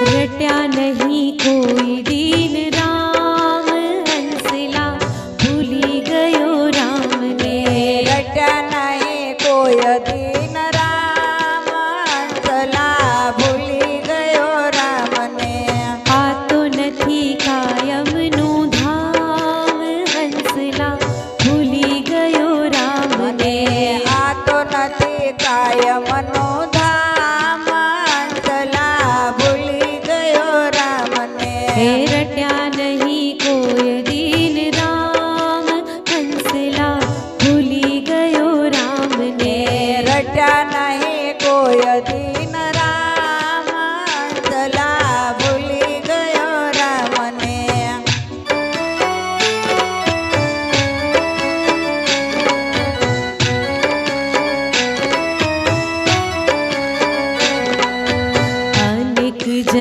रट्या नहीं कोई दीन राम हंसला भूली गयो राम ने। रट्या नहीं कोई दीन राम हंसला भूली गयो राम ने। आ तो नहीं कायम नु धाम हंसला भूली गयो राम ने। आ तो नहीं कायम नु रट्या नहीं कोई दिन राम। हंसला भूली गयो राम ने। रट्या नहीं कोई दीन